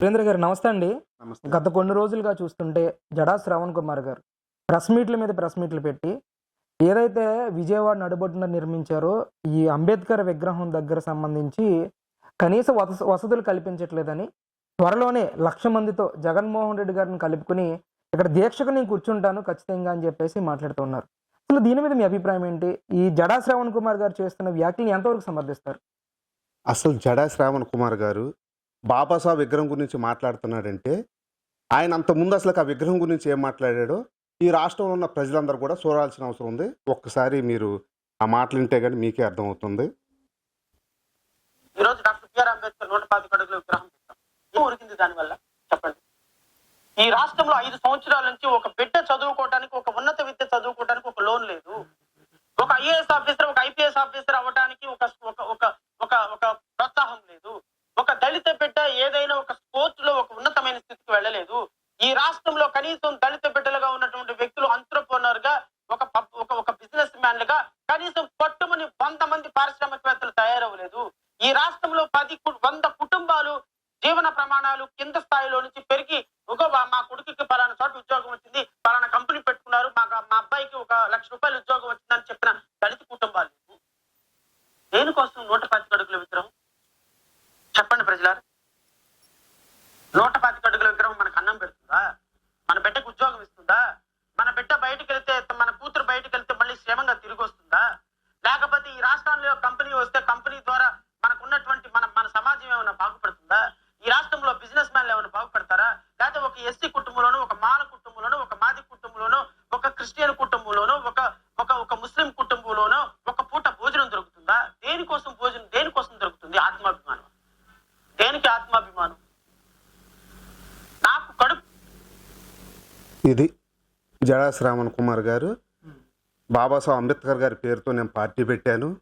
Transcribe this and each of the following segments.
సురేంద్ర గారు నమస్తే అండి. గత కొన్ని రోజులుగా చూస్తుంటే జడా శ్రవణ్ కుమార్ గారు ప్రెస్ మీట్ల మీద ప్రెస్ మీట్లు పెట్టి ఏదైతే విజయవాడ నడుబొడ్డున నిర్మించారో ఈ అంబేద్కర్ విగ్రహం దగ్గర సంబంధించి కనీస వస వసతులు కల్పించట్లేదని త్వరలోనే లక్ష మందితో జగన్మోహన్ రెడ్డి గారిని కలుపుకుని ఇక్కడ దీక్షకు నేను కూర్చుంటాను ఖచ్చితంగా అని చెప్పేసి మాట్లాడుతున్నారు అసలు దీని మీద మీ అభిప్రాయం ఏంటి? ఈ జడా శ్రవణ్ కుమార్ గారు చేస్తున్న వ్యాఖ్యలు ఎంతవరకు సమర్థిస్తారు? అసలు జడా శ్రావణ్ కుమార్ గారు బాబాసాహెబ్ విగ్రహం గురించి మాట్లాడుతున్నాడంటే ఆయన అంత ముందు అసలు ఆ విగ్రహం గురించి ఏం మాట్లాడాడో ఈ రాష్ట్రంలో ఉన్న ప్రజలందరూ కూడా చూడాల్సిన అవసరం ఉంది. ఒక్కసారి మీరు ఆ మాటలు వింటే కానీ మీకే అర్థమవుతుంది. ఈ రోజు డాక్టర్ బిఆర్ అంబేద్కర్ నూట పాతిక అడుగుల విగ్రహం ఏం ఉరికింది దానివల్ల చెప్పండి. ఈ రాష్ట్రంలో ఐదు సంవత్సరాల నుంచి ఒక బిడ్డ చదువుకోవడానికి ఒక ఉన్నత విద్య చదువుకోవడానికి ఒక లోన్ లేదు. ఒక ఐఏఎస్ ఆఫీసర్ ఒక ఐపీఎస్ ఆఫీసర్ అవ్వడానికి ఒక ఒక ప్రోత్సాహం లేదు ఒక దళిత బిడ్డ ఏదైనా ఒక స్పోర్ట్స్లో ఒక ముందుకు వెళ్ళలేదు. ఈ రాష్ట్రంలో కనీసం దళిత బిడ్డలుగా ఉన్నటువంటి వ్యక్తులు అంత్రప్రనర్గా ఒక ఒక ఒక బిజినెస్ మ్యాన్లుగా కనీసం పట్టుమని వంద మంది పారిశ్రామికవేత్తలు తయారవ్వలేదు. ఈ రాష్ట్రంలో పది వంద కుటుంబాలు జీవన ప్రమాణాలు కింద స్థాయిలో నుంచి పెరిగి ఒక మా కొడుకుకి పలానా చోట ఉద్యోగం వచ్చింది పలానా కంపెనీ పెట్టుకున్నారు మా మా అబ్బాయికి ఒక లక్ష రూపాయలు ఉద్యోగం వచ్చిందని చెప్పిన దళిత కుటుంబాలు లేవు. దేనికోసం నూట పాతిక అడుగుల విగ్రహం? చెప్పండి ప్రజలారు. నూట పాతిక అడుగుల విగ్రహం మనకు అన్నం పెడుతుందా మన బిడ్డకు ఉద్యోగం ఇస్తుందా మన బిడ్డ బయటికి వెళ్తే మన కూతురు బయటికి వెళ్తే మళ్ళీ తిరిగి వస్తుందా లేకపోతే ఈ రాష్ట్రంలో కంపెనీ వస్తే కంపెనీ ద్వారా మనకు ఉన్నటువంటి మన మన సమాజం ఏమైనా బాగుపడుతుందా? ఈ రాష్ట్రంలో బిజినెస్ మ్యాన్లు ఏమైనా బాగుపడతారా? లేకపోతే ఒక ఎస్సీ కుటుంబంలోనూ ఒక మాల కుటుంబంలోనూ ఒక మాది కుటుంబంలోనూ ఒక క్రిస్టియన్ కుటుంబంలోనూ ఒక ఒక ఒక ముస్లిం కుటుంబంలోనూ ఒక పూట భోజనం దొరుకుతుందా? దేనికోసం భోజనం దేనికోసం దొరుకుతుంది ఆత్మాభిమానం? దేనికి ఆత్మాభిమానం? నాకు కడుపు ఇది జడా శ్రావణ్ కుమార్ గారు. బాబాసాహెబ్ అంబేద్కర్ గారి పేరుతో నేను పార్టీ పెట్టాను.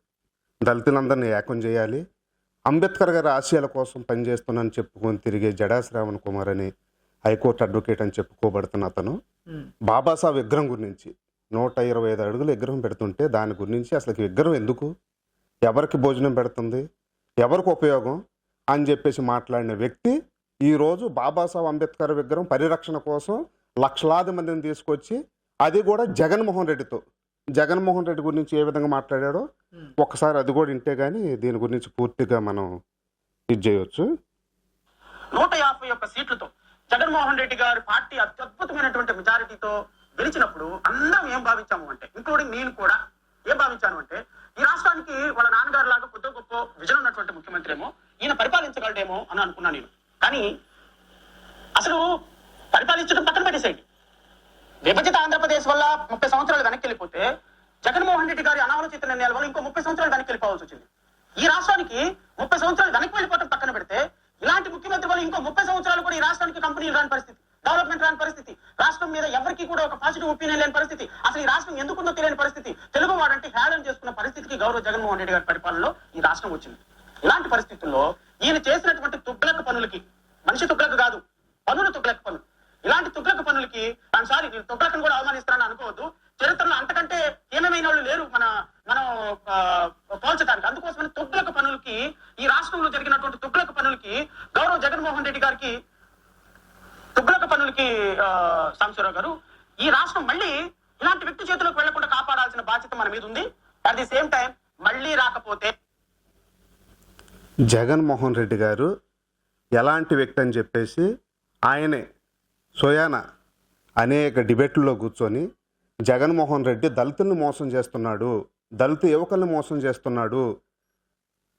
దళితులందరినీ ఏకం చేయాలి. అంబేద్కర్ గారి ఆశయాల కోసం పనిచేస్తున్నానని చెప్పుకొని తిరిగే జడా శ్రావణ్ కుమార్ అని హైకోర్టు అడ్వకేట్ అని చెప్పుకోబడుతున్న అతను. బాబాసాహెబ్ విగ్రహం గురించి నూట ఇరవై ఐదు అడుగుల విగ్రహం పెడుతుంటే దాని గురించి అసలు విగ్రహం ఎందుకు? ఎవరికి భోజనం పెడుతుంది? ఎవరికి ఉపయోగం? అని చెప్పేసి మాట్లాడిన వ్యక్తి ఈరోజు బాబాసాహెబ్ అంబేద్కర్ విగ్రహం పరిరక్షణ కోసం లక్షలాది మందిని తీసుకొచ్చి అది కూడా జగన్మోహన్ రెడ్డితో జగన్మోహన్ రెడ్డి గురించి ఏ విధంగా మాట్లాడాడో ఒక్కసారి అది కూడా వింటే కానీ దీని గురించి పూర్తిగా మనం ఇది చేయవచ్చు నూట యాభై ఒక్క సీట్లతో జగన్మోహన్ రెడ్డి గారి పార్టీ అత్యద్భుతమైనటువంటి మెజారిటీతో గెలిచినప్పుడు అందరం ఏం భావించాము అంటే ఇంక్లూడింగ్ నేను కూడా ఏం భావించాను అంటే ఈ రాష్ట్రానికి వాళ్ళ నాన్నగారు లాగా కొద్ది గొప్ప విజన్ ఉన్నటువంటి ముఖ్యమంత్రి ఏమో ఈయన పరిపాలించగలడేమో అని అనుకున్నా నేను. కానీ అసలు పరిపాలించడం పక్కన పెట్టేసేయండి. విభజిత వల్ల ముప్పై సంవత్సరాలు వెనక్కి వెళ్ళిపోతే జగన్మోహన్ రెడ్డి గారి అనాలోచిత నిర్ణయాల వల్ల ఇంకో ముప్పై సంవత్సరాలు వెనక్కి వెళ్ళిపోవాల్సి వచ్చింది. ఈ రాష్ట్రానికి ముప్పై సంవత్సరాలు వెనక్కి వెళ్ళిపోవడం పక్కన పెడితే ఇలాంటి ముఖ్యమంత్రి వల్ల ఇంకో ముప్పై సంవత్సరాలు కూడా ఈ రాష్ట్రానికి కంపెనీలు రాని పరిస్థితి డెవలప్మెంట్ రాని పరిస్థితి రాష్ట్రం మీద ఎవరికి కూడా ఒక పాజిటివ్ ఒపీనియన్ లేని పరిస్థితి అసలు ఈ రాష్ట్రం ఎందుకుందో తెలియని పరిస్థితి తెలుగు వాడంటే హేళన చేసుకున్న పరిస్థితికి గౌరవ జగన్మోహన్ రెడ్డి గారి పరిపాలనలో ఈ రాష్ట్రం వచ్చింది. ఇలాంటి పరిస్థితుల్లో ఈయన చేసినటువంటి తుగ్లక పనులకి మనిషి తుగ్లక కాదు పనులు తుగ్లక పనులు. ఇలాంటి తుగ్లక పనులకి ఐఎమ్ సారీ నేను కూడా అవమానిస్తున్నాను అనుకోవద్దు. చరిత్రలో అంతకంటే హీనమైన వాళ్ళు లేరు మన మనం పోల్చడానికి అందుకోసమని తుగ్లక పనులకి ఈ రాష్ట్రంలో జరిగినటువంటి తుగ్లక పనులకి గౌరవ జగన్మోహన్ రెడ్డి గారికి తుగ్లక పనులకి సాంబశివరావు గారు ఈ రాష్ట్రం మళ్ళీ ఇలాంటి వ్యక్తి చేతిలోకి వెళ్ళకుండా కాపాడాల్సిన బాధ్యత మన మీద ఉంది. అట్ ది సేమ్ టైం మళ్ళీ రాకపోతే జగన్మోహన్ రెడ్డి గారు ఎలాంటి వ్యక్తి అని చెప్పేసి ఆయనే సోయానా అనేక డిబేట్లలో కూర్చొని జగన్మోహన్ రెడ్డి దళితుల్ని మోసం చేస్తున్నాడు దళిత యువకుల్ని మోసం చేస్తున్నాడు.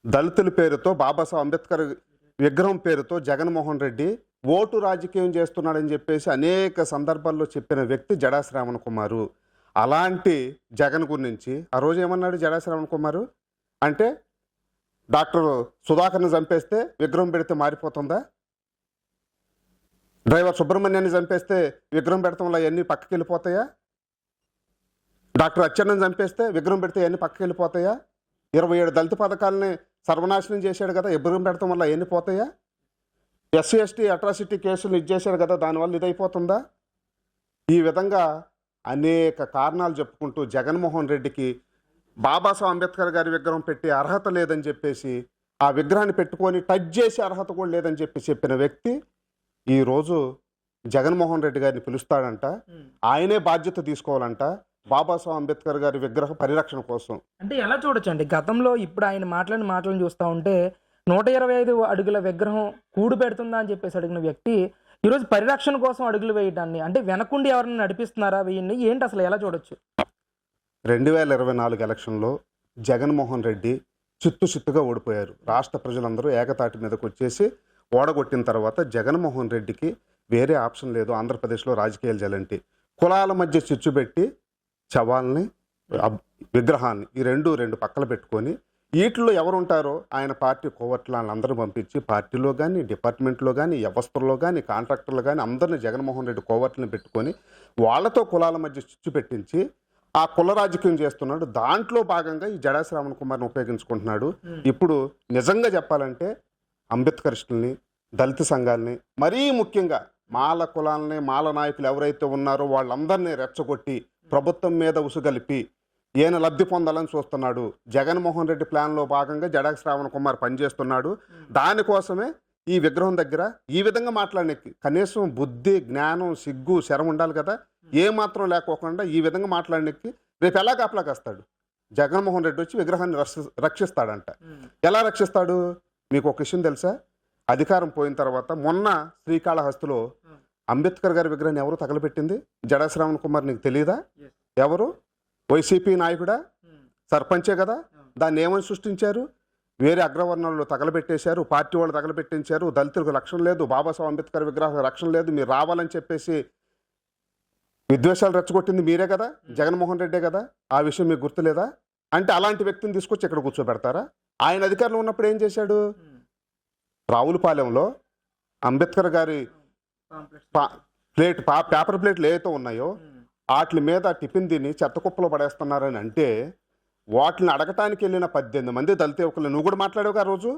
దళితుల పేరుతో బాబాసాహెబ్ అంబేద్కర్ విగ్రహం పేరుతో జగన్మోహన్ రెడ్డి ఓటు రాజకీయం చేస్తున్నాడని చెప్పేసి అనేక సందర్భాల్లో చెప్పిన వ్యక్తి జడా శ్రావణ్ కుమారు. అలాంటి జగన్ గురించి ఆ రోజు ఏమన్నాడు జడా శ్రావణ్ కుమారు? అంటే డాక్టర్ సుధాకర్ని చంపేస్తే విగ్రహం పెడితే మారిపోతుందా? డ్రైవర్ సుబ్రహ్మణ్యాన్ని చంపేస్తే విగ్రహం పెడతాం వల్ల అవన్నీ పక్కకి వెళ్ళిపోతాయా? డాక్టర్ అచ్చెన్నని చంపేస్తే విగ్రహం పెడితే అవన్నీ పక్కకి వెళ్ళిపోతాయా? ఇరవై ఏడు దళిత పథకాలని సర్వనాశనం చేశాడు కదా విగ్రహం పెడతాం వల్ల అవన్నీ పోతాయా? ఎస్సీ ఎస్టీ అట్రాసిటీ కేసులు ఇచ్చేశాడు కదా దానివల్ల ఇదైపోతుందా? ఈ విధంగా అనేక కారణాలు చెప్పుకుంటూ జగన్మోహన్ రెడ్డికి బాబాసాహెబ్ అంబేద్కర్ గారి విగ్రహం పెట్టే అర్హత లేదని చెప్పేసి ఆ విగ్రహాన్ని పెట్టుకొని టచ్ చేసే అర్హత కూడా లేదని చెప్పి చెప్పిన వ్యక్తి ఈరోజు జగన్మోహన్ రెడ్డి గారిని పిలుస్తాడంట. ఆయనే బాధ్యత తీసుకోవాలంట. బాబాసాహెబ్ అంబేద్కర్ గారి విగ్రహ పరిరక్షణ కోసం. అంటే ఎలా చూడొచ్చు అండి గతంలో ఇప్పుడు ఆయన మాట్లాడిన మాటలను చూస్తూ ఉంటే నూట ఇరవై ఐదు అడుగుల విగ్రహం కూడు పెడుతుందా అని చెప్పేసి అడిగిన వ్యక్తి ఈరోజు పరిరక్షణ కోసం అడుగులు వేయడాన్ని అంటే వెనకుండి ఎవరైనా నడిపిస్తున్నారా వెయ్యండి ఏంటి అసలు ఎలా చూడొచ్చు? రెండు వేల ఇరవై నాలుగు ఎలక్షన్లో జగన్మోహన్ రెడ్డి చిత్తు చిత్తుగా ఓడిపోయారు. రాష్ట్ర ప్రజలందరూ ఏకతాటి మీదకి వచ్చేసి ఓడగొట్టిన తర్వాత జగన్మోహన్ రెడ్డికి వేరే ఆప్షన్ లేదు. ఆంధ్రప్రదేశ్లో రాజకీయాలు జలంటి కులాల మధ్య చిచ్చు పెట్టి శవాల్ని అబ్- విగ్రహాన్ని ఈ రెండు రెండు పక్కల పెట్టుకొని వీటిలో ఎవరుంటారో ఆయన పార్టీ కోవట్లు వాళ్ళందరూ పంపించి పార్టీలో కానీ డిపార్ట్మెంట్లో కానీ వ్యవస్థల్లో కానీ కాంట్రాక్టర్లు కానీ అందరిని జగన్మోహన్ రెడ్డి కోవట్లను పెట్టుకొని వాళ్ళతో కులాల మధ్య చిచ్చు పెట్టించి ఆ కుల రాజకీయం చేస్తున్నాడు. దాంట్లో భాగంగా ఈ జడా శ్రావణ్ కుమార్ని ఉపయోగించుకుంటున్నాడు. ఇప్పుడు నిజంగా చెప్పాలంటే అంబేద్కరిస్టుల్ని దళిత సంఘాలని మరీ ముఖ్యంగా మాల కులాలని మాల నాయకులు ఎవరైతే ఉన్నారో వాళ్ళందరినీ రెచ్చగొట్టి ప్రభుత్వం మీద ఉసుగలిపి ఈయన లబ్ధి పొందాలని చూస్తున్నాడు. జగన్మోహన్ రెడ్డి ప్లాన్లో భాగంగా జడా శ్రావణ్ కుమార్ పనిచేస్తున్నాడు. దానికోసమే ఈ విగ్రహం దగ్గర ఈ విధంగా మాట్లాడిన కనీసం బుద్ధి జ్ఞానం సిగ్గు శరం ఉండాలి కదా. ఏ మాత్రం లేకోకుండా ఈ విధంగా మాట్లాడినకి రేపు ఎలా కాపలాకేస్తాడు జగన్మోహన్ రెడ్డి వచ్చి విగ్రహాన్ని రక్షి- రక్షిస్తాడంట. ఎలా రక్షిస్తాడు? మీకు ఒక విషయం తెలుసా? అధికారం పోయిన తర్వాత మొన్న శ్రీకాళహస్తిలో అంబేద్కర్ గారి విగ్రహాన్ని ఎవరు తగలబెట్టింది? జడా శ్రావణ్ కుమార్ నీకు తెలియదా ఎవరు? వైసీపీ నాయకుడా? సర్పంచే కదా? దాన్ని ఏమని సృష్టించారు? వేరే అగ్రవర్ణాలు తగలబెట్టేశారు పార్టీ వాళ్ళు తగలబెట్టించారు దళితులకు రక్షణ లేదు బాబాసాహెబ్ అంబేద్కర్ విగ్రహం రక్షణ లేదు మీరు రావాలని చెప్పేసి విద్వేషాలు రెచ్చగొట్టింది మీరే కదా? జగన్మోహన్ రెడ్డే కదా? ఆ విషయం మీకు గుర్తులేదా? అంటే అలాంటి వ్యక్తిని తీసుకొచ్చి ఇక్కడ కూర్చోబెడతారా? ఆయన అధికారంలో ఉన్నప్పుడు ఏం చేశాడు? రావులపాలెంలో అంబేద్కర్ గారి పా- ప్లేట్ పా పేపర్ ప్లేట్లు ఏవైతే ఉన్నాయో వాటి మీద టిఫిన్ తిని చెత్త కుప్పలో పడేస్తున్నారని అంటే వాటిని అడగటానికి వెళ్ళిన పద్దెనిమిది మంది దళిత యువకులు నువ్వు కూడా మాట్లాడావు ఆ రోజు?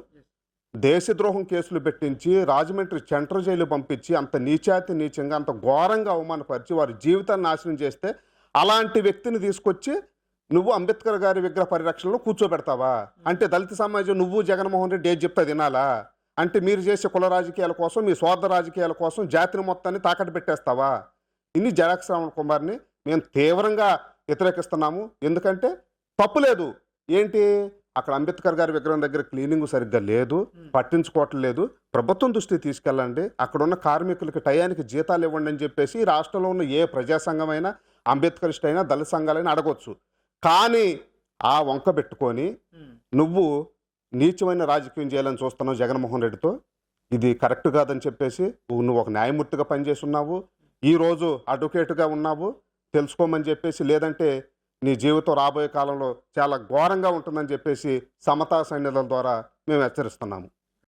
దేశద్రోహం కేసులు పెట్టించి రాజమండ్రి సెంట్రల్ జైలు పంపించి అంత నీచాతి నీచంగా అంత ఘోరంగా అవమానపరిచి వారి జీవితాన్ని నాశనం చేస్తే అలాంటి వ్యక్తిని తీసుకొచ్చి నువ్వు అంబేద్కర్ గారి విగ్రహ పరిరక్షణలో కూర్చోబెడతావా? అంటే దళిత సమాజం నువ్వు జగన్మోహన్ రెడ్డి ఏది చెప్తా వినాలా? అంటే మీరు చేసే కుల రాజకీయాల కోసం మీ స్వార్థ రాజకీయాల కోసం జాతిని మొత్తాన్ని తాకట్టు పెట్టేస్తావా? ఇన్ని జడాక్స్ రావణ కుమార్ని మేము తీవ్రంగా వ్యతిరేకిస్తున్నాము. ఎందుకంటే తప్పు లేదు. ఏంటి? అక్కడ అంబేద్కర్ గారి విగ్రహం దగ్గర క్లీనింగ్ సరిగ్గా లేదు పట్టించుకోవట్లేదు ప్రభుత్వం దృష్టికి తీసుకెళ్ళండి. అక్కడ ఉన్న కార్మికులకి టయానికి జీతాలు ఇవ్వండి అని చెప్పేసి రాష్ట్రంలో ఉన్న ఏ ప్రజా సంఘమైనా అంబేద్కరిస్ట్ అయినా దళిత సంఘాలైనా అడగొచ్చు. కానీ ఆ వంక పెట్టుకొని నువ్వు నీచమైన రాజకీయం చేయాలని చూస్తున్నావు జగన్మోహన్ రెడ్డితో. ఇది కరెక్ట్ కాదని చెప్పేసి నువ్వు నువ్వు ఒక న్యాయమూర్తిగా పనిచేసి ఉన్నావు ఈరోజు అడ్వకేట్గా ఉన్నావు. తెలుసుకోమని చెప్పేసి లేదంటే నీ జీవితం రాబోయే కాలంలో చాలా ఘోరంగా ఉంటుందని చెప్పేసి సమతా సైన్యాల ద్వారా మేము హెచ్చరిస్తున్నాము.